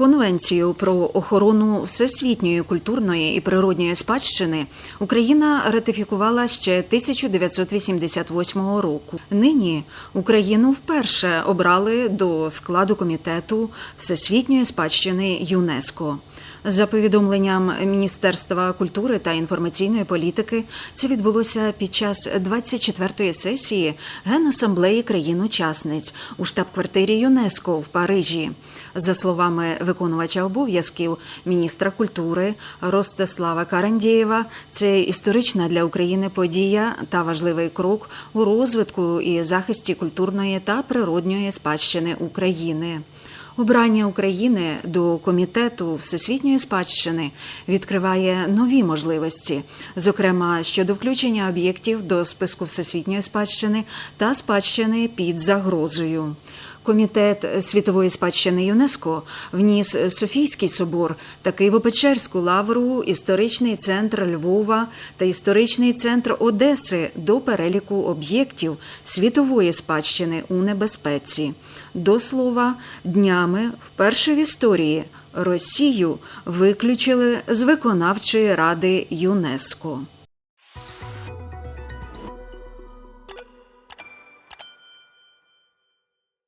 Конвенцію про охорону всесвітньої культурної і природньої спадщини Україна ратифікувала ще 1988 року. Нині Україну вперше обрали до складу комітету всесвітньої спадщини ЮНЕСКО. За повідомленням Міністерства культури та інформаційної політики, це відбулося під час 24-ї сесії Генасамблеї країн-учасниць у штаб-квартирі ЮНЕСКО в Парижі. За словами виконувача обов'язків міністра культури Ростислава Карандєєва, це історична для України подія та важливий крок у розвитку і захисті культурної та природньої спадщини України. Обрання України до комітету всесвітньої спадщини відкриває нові можливості, зокрема щодо включення об'єктів до списку всесвітньої спадщини та спадщини під загрозою. Комітет світової спадщини ЮНЕСКО вніс Софійський собор та Києво-Печерську лавру, історичний центр Львова та історичний центр Одеси до переліку об'єктів світової спадщини у небезпеці. До слова, днями вперше в історії Росію виключили з виконавчої ради ЮНЕСКО.